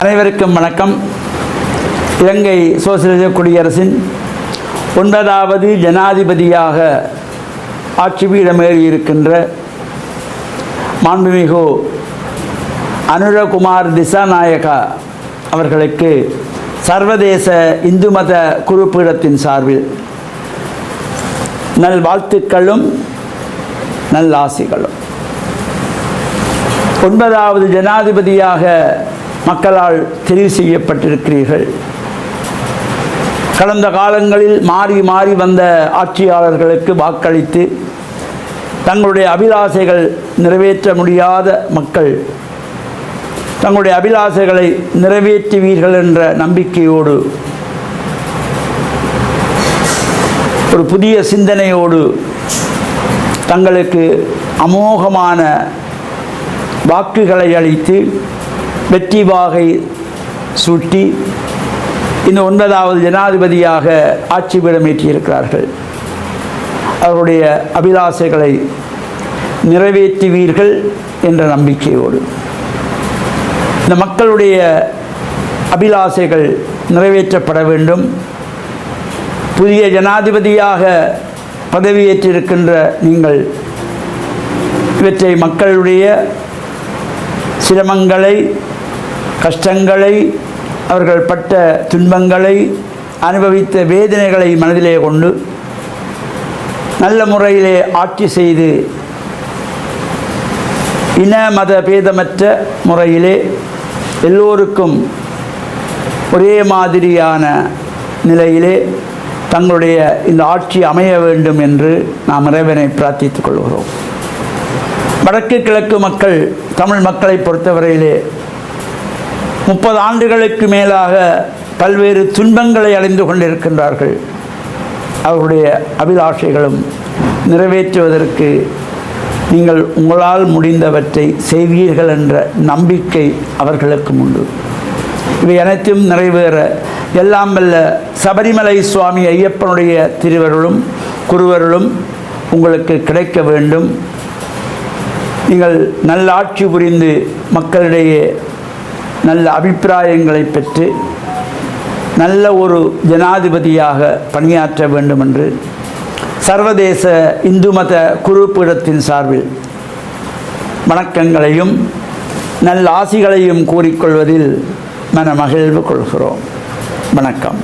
அனைவருக்கும் வணக்கம். இலங்கை சோசியலிச குடியரசின் ஒன்பதாவது ஜனாதிபதியாக ஆட்சி பீடமேறி இருக்கின்ற மாண்புமிகு அனுரகுமார் திசாநாயகா அவர்களுக்கு சர்வதேச இந்து மத குறுப்பீடத்தின் சார்பில் நல் வாழ்த்துக்களும் நல்லாசிகளும். ஒன்பதாவது ஜனாதிபதியாக மக்களால் தெரிவு செய்யப்பட்டிருக்கிறீர்கள். கடந்த காலங்களில் மாறி மாறி வந்த ஆட்சியாளர்களுக்கு வாக்களித்து தங்களுடைய அபிலாசைகள் நிறைவேற்ற முடியாத மக்கள் தங்களுடைய அபிலாசைகளை நிறைவேற்றுவீர்கள் என்ற நம்பிக்கையோடு ஒரு புதிய சிந்தனையோடு தங்களுக்கு அமோகமான வாக்குகளை அளித்து வெற்றி வாகை சூட்டி இந்த ஒன்பதாவது ஜனாதிபதியாக ஆட்சி பீடமேற்றியிருக்கிறார்கள். அவருடைய அபிலாசைகளை நிறைவேற்றுவீர்கள் என்ற நம்பிக்கையோடு. இந்த மக்களுடைய அபிலாசைகள் நிறைவேற்றப்பட வேண்டும். புதிய ஜனாதிபதியாக பதவியேற்றிருக்கின்ற நீங்கள் இவற்றை மக்களுடைய சிரமங்களை கஷ்டங்களை அவர்கள் பட்ட துன்பங்களை அனுபவித்த வேதனைகளை மனதிலே கொண்டு நல்ல முறையிலே ஆட்சி செய்து இன மத பேதமற்ற முறையிலே எல்லோருக்கும் ஒரே மாதிரியான நிலையிலே தங்களுடைய இந்த ஆட்சி அமைய வேண்டும் என்று நாம் இறைவனை பிரார்த்தித்துக் கொள்கிறோம். வடக்கு கிழக்கு மக்கள் தமிழ் மக்களை பொறுத்தவரையிலே முப்பது ஆண்டுகளுக்கு மேலாக பல்வேறு துன்பங்களை அடைந்து கொண்டிருக்கின்றார்கள். அவருடைய அபிலாஷைகளும் நிறைவேற்றுவதற்கு நீங்கள் உங்களால் முடிந்தவற்றை செய்வீர்கள் என்ற நம்பிக்கை அவர்களுக்கும் உண்டு. இவை அனைத்தும் நிறைவேற எல்லாம் வல்ல சபரிமலை சுவாமி ஐயப்பனுடைய திருவருளும் குருவருளும் உங்களுக்கு கிடைக்க வேண்டும். நீங்கள் நல்லாட்சி புரிந்து மக்களிடையே நல்ல அபிப்பிராயங்களை பெற்று நல்ல ஒரு ஜனாதிபதியாக பணியாற்ற வேண்டும் என்று சர்வதேச இந்து மத குறுப்பீடத்தின் சார்பில் வணக்கங்களையும் நல்ல ஆசிகளையும் கூறிக்கொள்வதில் மன மகிழ்வு கொள்கிறோம். வணக்கம்.